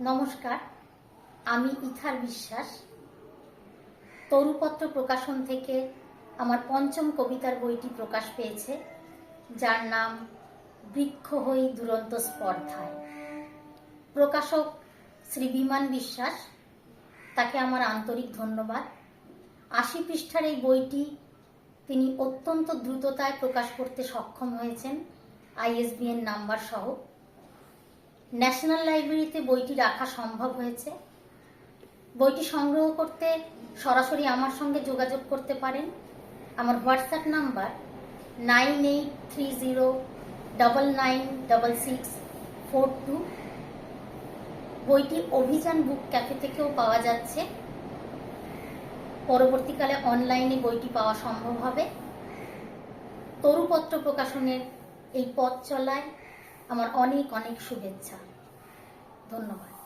নমস্কার, আমি ইথার বিশ্বাস। তরুপত্র প্রকাশন থেকে আমার পঞ্চম কবিতার বইটি প্রকাশ পেয়েছে, যার নাম বৃক্ষ হই দুরন্ত স্পর্ধায়। প্রকাশক শ্রী বিমান বিশ্বাস, তাকে আমার আন্তরিক ধন্যবাদ। আশি পৃষ্ঠার এই বইটি তিনি অত্যন্ত দ্রুততায় প্রকাশ করতে সক্ষম হয়েছেন, আইএসবিএন নাম্বার সহ। ন্যাশনাল লাইব্রেরিতে বইটি রাখা সম্ভব হয়েছে। বইটি সংগ্রহ করতে সরাসরি আমার সঙ্গে যোগাযোগ করতে পারেন। আমার WhatsApp number nine eight three zero double nine double six four two. বইটি অভিযান বুক ক্যাফে থেকেও পাওয়া যাচ্ছে। পরবর্তীকালে অনলাইনে বইটি পাওয়া সম্ভব হবে। তরুপত্র প্রকাশনের এই পথ চলায় আমার অনেক অনেক শুভেচ্ছা। ধন্যবাদ।